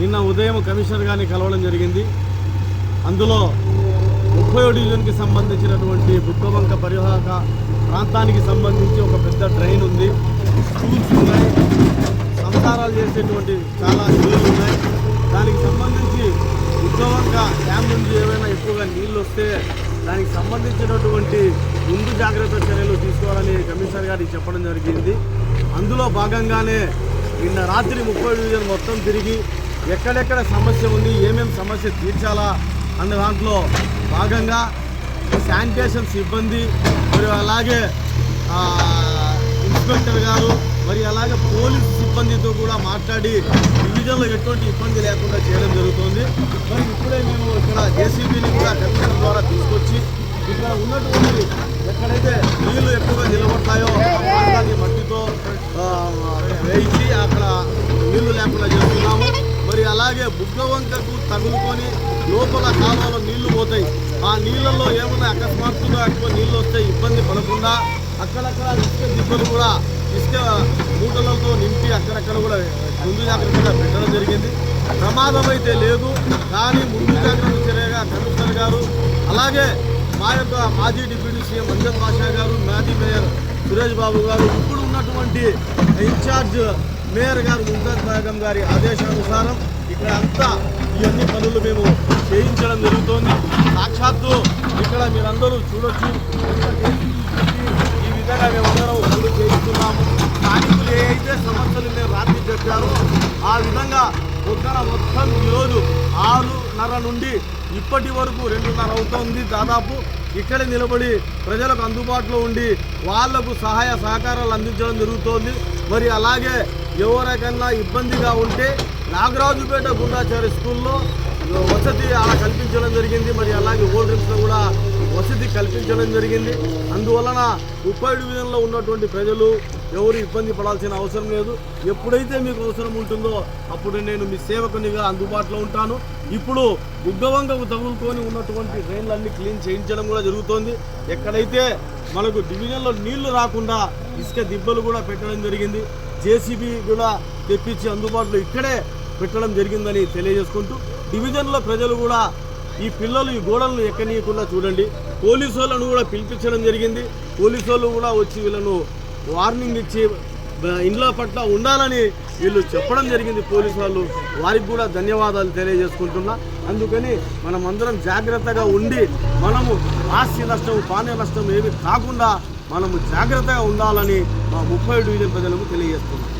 నిన్న ఉదయం కమిషనర్ గారిని కలవడం జరిగింది. అందులో ముప్పై డివిజన్కి సంబంధించినటువంటి బుక్కవంక పరివాహక ప్రాంతానికి సంబంధించి ఒక పెద్ద డ్రైన్ ఉంది. స్కూల్స్ ఉన్నాయి. సంసారాలు చేసేటువంటి చాలా ఇళ్ళు ఉన్నాయి. దానికి సంబంధించి బుక్కవంక డ్యామ్ నుంచి ఏమైనా ఎక్కువగా నీళ్ళు వస్తే దానికి సంబంధించినటువంటి ముందు జాగ్రత్త చర్యలు తీసుకోవాలని కమిషనర్ గారికి చెప్పడం జరిగింది. అందులో భాగంగానే నిన్న రాత్రి ముప్పై డివిజన్ మొత్తం తిరిగి ఎక్కడెక్కడ సమస్య ఉంది ఏమేమి సమస్య తీర్చాలా అన్న దాంట్లో భాగంగా శానిటేషన్ సిబ్బంది మరియు అలాగే ఇన్స్పెక్టర్ గారు మరి అలాగే పోలీస్ సిబ్బందితో కూడా మాట్లాడి డివిజన్లో ఎటువంటి ఇబ్బంది లేకుండా చేయడం జరుగుతుంది. మరి ఇప్పుడే మేము ఇక్కడ జేసీబీని కూడా కమిషన్ ద్వారా తీసుకొచ్చి ఇక్కడ ఉన్నటువంటి ఎక్కడైతే నీళ్ళు ఎక్కువగా నిలబడతాయి అలాగే బుగ్గ వంకకు తగులుకొని లోపల కాలువలో నీళ్ళు పోతాయి. ఆ నీళ్ళల్లో ఏమైనా అకస్మాత్తుగా ఎక్కువ నీళ్ళు వస్తే ఇబ్బంది పడకుండా అక్కడక్కడ ఇసుక దిబ్బలు కూడా ఇసుక మూటలతో నింపి అక్కడక్కడ కూడా ముందు జాగ్రత్తగా పెట్టడం జరిగింది. ప్రమాదం అయితే లేదు కానీ ముందు జాగ్రత్త చర్యగా కమిషనర్ గారు అలాగే మా యొక్క మాజీ డిప్యూటీ సీఎం అంజన్ బాషా గారు మాజీ మేయర్ సురేష్ బాబు గారు ఇప్పుడు ఉన్నటువంటి ఇన్ఛార్జ్ మేయర్ గారు ముంతాజ్ బేగం గారి ఆదేశానుసారం ఇక్కడ అంతా ఇవన్నీ పనులు మేము చేయించడం జరుగుతోంది. సాక్షాత్తు ఇక్కడ మీరందరూ చూడొచ్చు. ఈ విధంగా మేమందరం పనులు చేయిస్తున్నాము. స్థానికులు ఏ అయితే సమస్యలు మేము రాత్రి చెప్పారో ఆ విధంగా పొద్దున మొత్తం ఈరోజు ఆరున్నర నుండి ఇప్పటి వరకు రెండున్నర అవుతోంది దాదాపు. ఇక్కడే నిలబడి ప్రజలకు అందుబాటులో ఉండి వాళ్ళకు సహాయ సహకారాలు అందించడం జరుగుతోంది. మరి అలాగే ఎవరికైనా ఇబ్బందిగా ఉంటే నాగరాజుపేట గుండాచారి స్కూల్లో వసతి అలా కల్పించడం జరిగింది. మరి అలాగే ఓల్డ్ డ్రింక్స్లో కూడా వసతి కల్పించడం జరిగింది. అందువలన ముప్పై డివిజన్లో ఉన్నటువంటి ప్రజలు ఎవరు ఇబ్బంది పడాల్సిన అవసరం లేదు. ఎప్పుడైతే మీకు అవసరం ఉంటుందో అప్పుడు నేను మీ సేవకునిగా అందుబాటులో ఉంటాను. ఇప్పుడు ఉగ్గవంగకు తగులుకొని ఉన్నటువంటి డ్రైన్లన్నీ క్లీన్ చేయించడం కూడా జరుగుతోంది. ఎక్కడైతే మనకు డివిజన్లో నీళ్ళు రాకుండా ఇసుక దిబ్బలు కూడా పెట్టడం జరిగింది. జేసీబీ కూడా తెప్పించి అందుబాటులో ఇక్కడే పెట్టడం జరిగిందని తెలియజేసుకుంటూ డివిజన్లో ప్రజలు కూడా ఈ పిల్లలు ఈ గోడలను ఎక్కనీయకుండా చూడండి. పోలీసు వాళ్ళను కూడా పిలిపించడం జరిగింది. పోలీసు వాళ్ళు కూడా వచ్చి వీళ్ళను వార్నింగ్ ఇచ్చి ఇండ్ల పట్ల ఉండాలని వీళ్ళు చెప్పడం జరిగింది పోలీసు వాళ్ళు. వారికి కూడా ధన్యవాదాలు తెలియజేసుకుంటున్నా. అందుకని మనం అందరం జాగ్రత్తగా ఉండి మనము ఆస్తి నష్టం పానీయ నష్టం ఏమి కాకుండా మనము జాగ్రత్తగా ఉండాలని మా ముప్పై డివిజన్ ప్రజలకు తెలియజేస్తున్నాం.